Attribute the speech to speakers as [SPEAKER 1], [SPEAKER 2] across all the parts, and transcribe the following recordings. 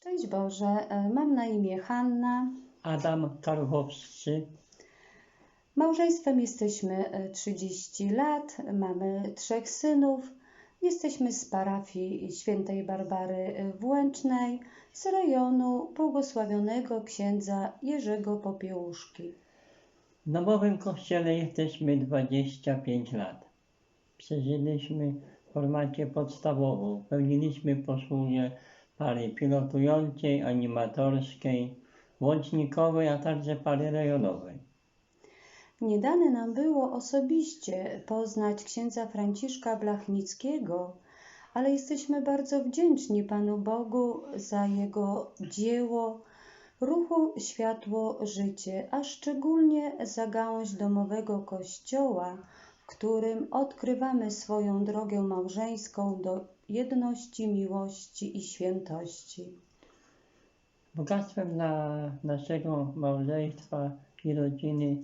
[SPEAKER 1] Szczęść Boże, e, mam na imię Hanna.
[SPEAKER 2] Adam Karłowski,
[SPEAKER 1] Małżeństwem jesteśmy e, 30 lat, mamy trzech synów. Jesteśmy z parafii świętej Barbary e, w Łęcznej, z rejonu błogosławionego księdza Jerzego Popiełuszki.
[SPEAKER 2] w domowym kościele jesteśmy 25 lat. Przeżyliśmy w formacie podstawową. Pełniliśmy posługę pary pilotującej, animatorskiej, łącznikowej, a także pary rejonowej.
[SPEAKER 1] Nie dane nam było osobiście poznać księdza Franciszka Blachnickiego, ale jesteśmy bardzo wdzięczni Panu Bogu za jego dzieło ruchu Światło Życie, a szczególnie za gałąź domowego kościoła, w którym odkrywamy swoją drogę małżeńską do jedności, miłości i świętości.
[SPEAKER 2] Bogactwem dla naszego małżeństwa i rodziny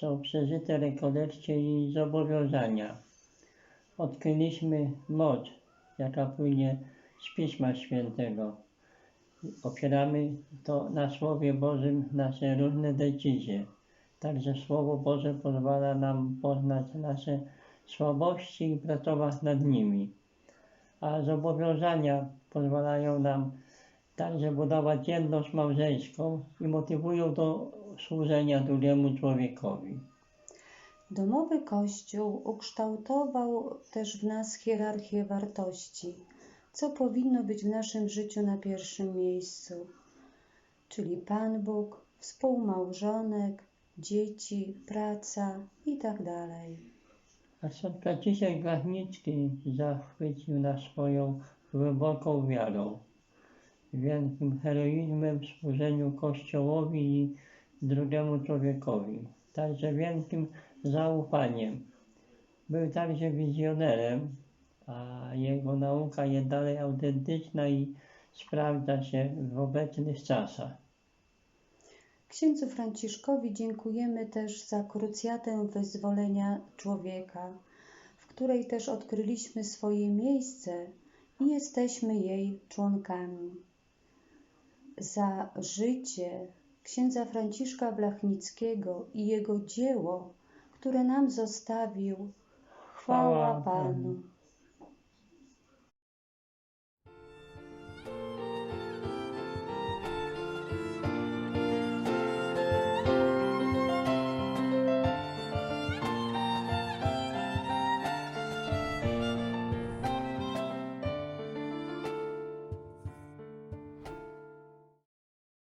[SPEAKER 2] są przeżyte rekolekcje i zobowiązania. Odkryliśmy moc, jaka płynie z Pisma Świętego. Opieramy to na Słowie Bożym nasze różne decyzje. Także Słowo Boże pozwala nam poznać nasze słabości i pracować nad nimi. A zobowiązania pozwalają nam także budować jedność małżeńską i motywują do służenia drugiemu człowiekowi.
[SPEAKER 1] Domowy Kościół ukształtował też w nas hierarchię wartości, co powinno być w naszym życiu na pierwszym miejscu, czyli Pan Bóg, współmałżonek, dzieci, praca itd.
[SPEAKER 2] Ksiądz Franciszek Blachnicki zachwycił nas swoją głęboką wiarą, wielkim heroizmem w służeniu Kościołowi i drugiemu człowiekowi, także wielkim zaufaniem. Był także wizjonerem, a jego nauka jest dalej autentyczna i sprawdza się w obecnych czasach.
[SPEAKER 1] Księdzu Franciszkowi dziękujemy też za krucjatę wyzwolenia człowieka, w której też odkryliśmy swoje miejsce i jesteśmy jej członkami. Za życie księdza Franciszka Blachnickiego i jego dzieło, które nam zostawił, chwała. Panu.